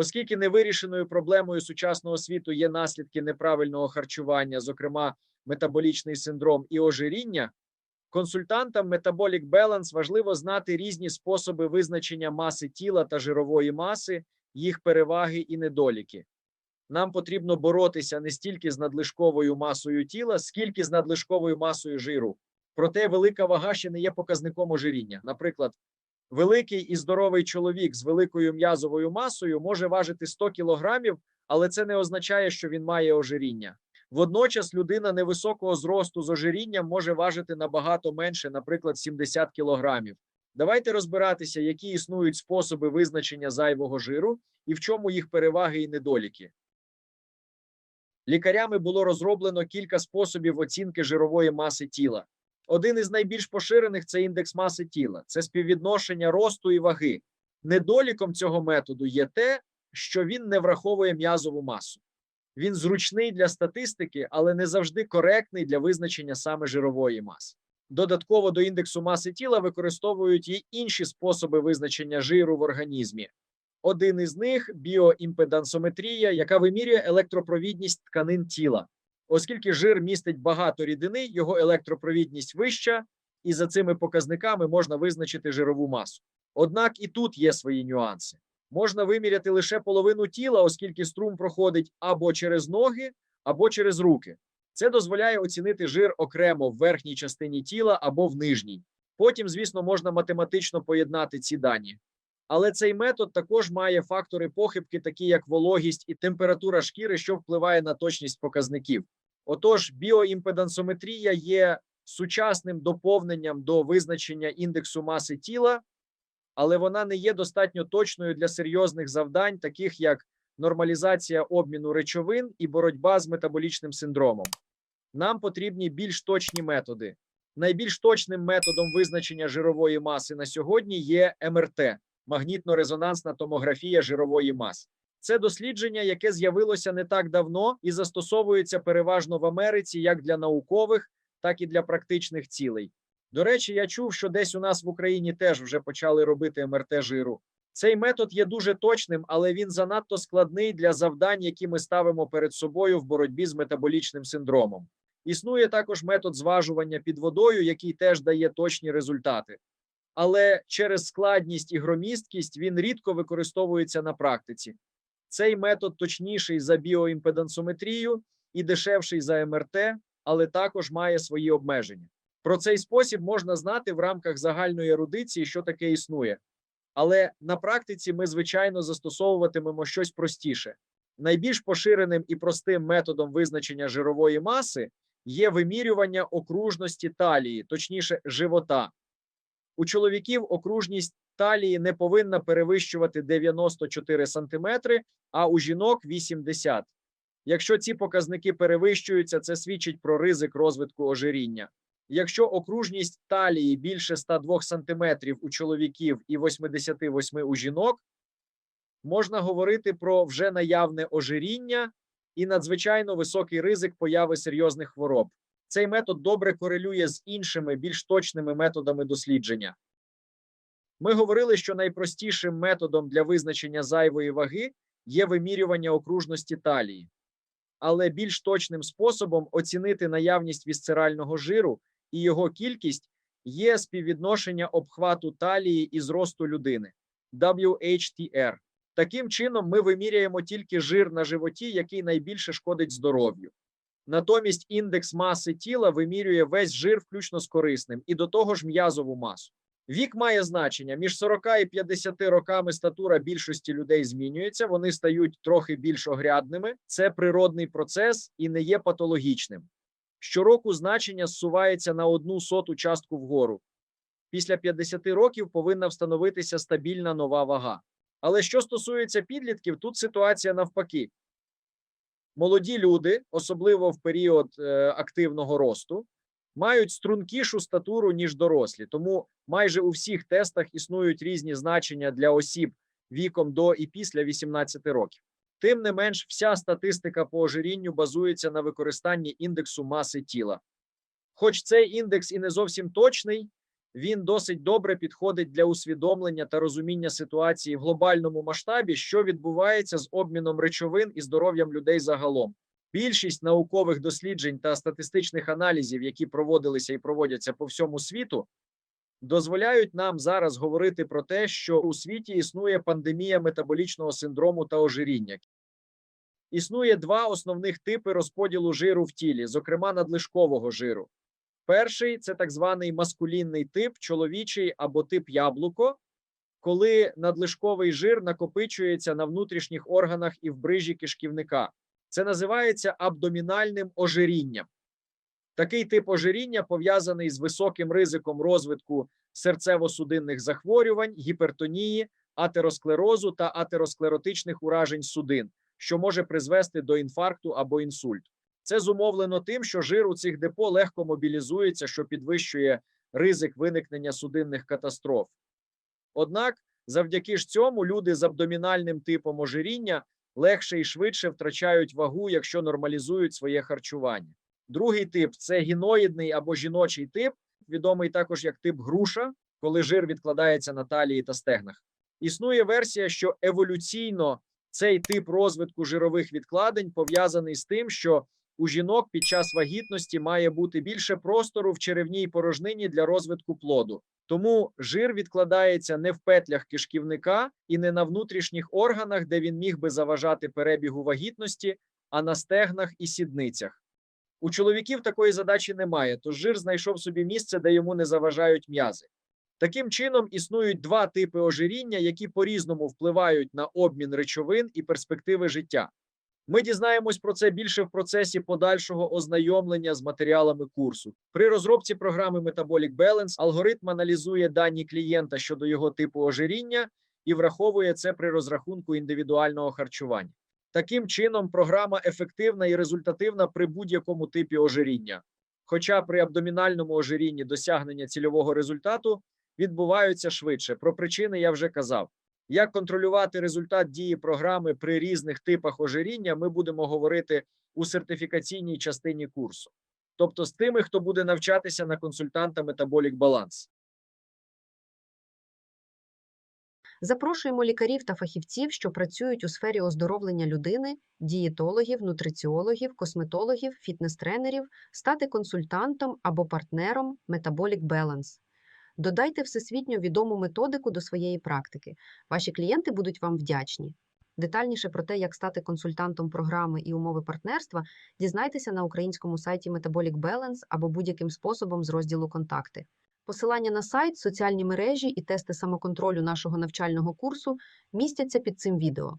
Оскільки невирішеною проблемою сучасного світу є наслідки неправильного харчування, зокрема метаболічний синдром і ожиріння, консультантам Metabolic Balance важливо знати різні способи визначення маси тіла та жирової маси, їх переваги і недоліки. Нам потрібно боротися не стільки з надлишковою масою тіла, скільки з надлишковою масою жиру. Проте велика вага ще не є показником ожиріння. Наприклад, великий і здоровий чоловік з великою м'язовою масою може важити 100 кілограмів, але це не означає, що він має ожиріння. Водночас людина невисокого зросту з ожирінням може важити набагато менше, наприклад, 70 кілограмів. Давайте розбиратися, які існують способи визначення зайвого жиру і в чому їх переваги і недоліки. Лікарями було розроблено кілька способів оцінки жирової маси тіла. Один із найбільш поширених це індекс маси тіла, це співвідношення росту і ваги. Недоліком цього методу є те, що він не враховує м'язову масу. Він зручний для статистики, але не завжди коректний для визначення саме жирової маси. Додатково до індексу маси тіла використовують і інші способи визначення жиру в організмі. Один із них біоімпедансометрія, яка вимірює електропровідність тканин тіла. Оскільки жир містить багато рідини, його електропровідність вища, і за цими показниками можна визначити жирову масу. Однак і тут є свої нюанси. Можна виміряти лише половину тіла, оскільки струм проходить або через ноги, або через руки. Це дозволяє оцінити жир окремо в верхній частині тіла або в нижній. Потім, звісно, можна математично поєднати ці дані. Але цей метод також має фактори похибки, такі як вологість і температура шкіри, що впливає на точність показників. Отож, біоімпедансометрія є сучасним доповненням до визначення індексу маси тіла, але вона не є достатньо точною для серйозних завдань, таких як нормалізація обміну речовин і боротьба з метаболічним синдромом. Нам потрібні більш точні методи. Найбільш точним методом визначення жирової маси на сьогодні є МРТ магнітно-резонансна томографія жирової маси. Це дослідження, яке з'явилося не так давно і застосовується переважно в Америці як для наукових, так і для практичних цілей. До речі, я чув, що десь у нас в Україні теж вже почали робити МРТ жиру. Цей метод є дуже точним, але він занадто складний для завдань, які ми ставимо перед собою в боротьбі з метаболічним синдромом. Існує також метод зважування під водою, який теж дає точні результати. Але через складність і громісткість він рідко використовується на практиці. Цей метод точніший за біоімпедансометрію і дешевший за МРТ, але також має свої обмеження. Про цей спосіб можна знати в рамках загальної ерудиції, що таке існує. Але на практиці ми, звичайно, застосовуватимемо щось простіше. Найбільш поширеним і простим методом визначення жирової маси є вимірювання окружності талії, точніше, живота. У чоловіків окружність талії не повинна перевищувати 94 см, а у жінок 80. Якщо ці показники перевищуються, це свідчить про ризик розвитку ожиріння. Якщо окружність талії більше 102 см у чоловіків і 88 у жінок, можна говорити про вже наявне ожиріння і надзвичайно високий ризик появи серйозних хвороб. Цей метод добре корелює з іншими більш точними методами дослідження. Ми говорили, що найпростішим методом для визначення зайвої ваги є вимірювання окружності талії, але більш точним способом оцінити наявність вісцерального жиру і його кількість є співвідношення обхвату талії і зросту людини WHTR. Таким чином, ми виміряємо тільки жир на животі, який найбільше шкодить здоров'ю. Натомість індекс маси тіла вимірює весь жир, включно з корисним, і до того ж м'язову масу. Вік має значення між 40 і 50 роками статура більшості людей змінюється, вони стають трохи більш огрядними. Це природний процес і не є патологічним. Щороку значення зсувається на одну соту частку вгору. Після 50 років повинна встановитися стабільна нова вага. Але що стосується підлітків, тут ситуація навпаки. Молоді люди, особливо в період е, активного росту, мають стрункішу статуру, ніж дорослі. Тому майже у всіх тестах існують різні значення для осіб віком до і після 18 років. Тим не менш, вся статистика по ожирінню базується на використанні індексу маси тіла. Хоч цей індекс і не зовсім точний, Він досить добре підходить для усвідомлення та розуміння ситуації в глобальному масштабі, що відбувається з обміном речовин і здоров'ям людей загалом. Більшість наукових досліджень та статистичних аналізів, які проводилися і проводяться по всьому світу, дозволяють нам зараз говорити про те, що у світі існує пандемія метаболічного синдрому та ожиріння. Існує два основних типи розподілу жиру в тілі, зокрема надлишкового жиру. Перший це так званий маскулінний тип, чоловічий або тип яблуко, коли надлишковий жир накопичується на внутрішніх органах і в брижі кишківника. Це називається абдомінальним ожирінням. Такий тип ожиріння пов'язаний з високим ризиком розвитку серцево-судинних захворювань, гіпертонії, атеросклерозу та атеросклеротичних уражень судин, що може призвести до інфаркту або інсульту. Це зумовлено тим, що жир у цих депо легко мобілізується, що підвищує ризик виникнення судинних катастроф. Однак, завдяки ж цьому люди з абдомінальним типом ожиріння легше і швидше втрачають вагу, якщо нормалізують своє харчування. Другий тип це гіноїдний або жіночий тип, відомий також як тип груша, коли жир відкладається на талії та стегнах. Існує версія, що еволюційно цей тип розвитку жирових відкладень пов'язаний з тим, що у жінок під час вагітності має бути більше простору в черевній порожнині для розвитку плоду. Тому жир відкладається не в петлях кишківника і не на внутрішніх органах, де він міг би заважати перебігу вагітності, а на стегнах і сідницях. У чоловіків такої задачі немає, тож жир знайшов собі місце, де йому не заважають м'язи. Таким чином, існують два типи ожиріння, які по-різному впливають на обмін речовин і перспективи життя. Ми дізнаємось про це більше в процесі подальшого ознайомлення з матеріалами курсу. При розробці програми Metabolic Balance алгоритм аналізує дані клієнта щодо його типу ожиріння і враховує це при розрахунку індивідуального харчування. Таким чином, програма ефективна і результативна при будь-якому типі ожиріння. Хоча при абдомінальному ожирінні досягнення цільового результату відбуваються швидше. Про причини я вже казав. Як контролювати результат дії програми при різних типах ожиріння, ми будемо говорити у сертифікаційній частині курсу, тобто з тими, хто буде навчатися на консультанта Metabolic Balance. Запрошуємо лікарів та фахівців, що працюють у сфері оздоровлення людини, дієтологів, нутриціологів, косметологів, фітнес-тренерів, стати консультантом або партнером Metabolic Balance. Додайте всесвітньо відому методику до своєї практики. Ваші клієнти будуть вам вдячні. Детальніше про те, як стати консультантом програми і умови партнерства, дізнайтеся на українському сайті Metabolic Balance або будь-яким способом з розділу Контакти. Посилання на сайт, соціальні мережі і тести самоконтролю нашого навчального курсу містяться під цим відео.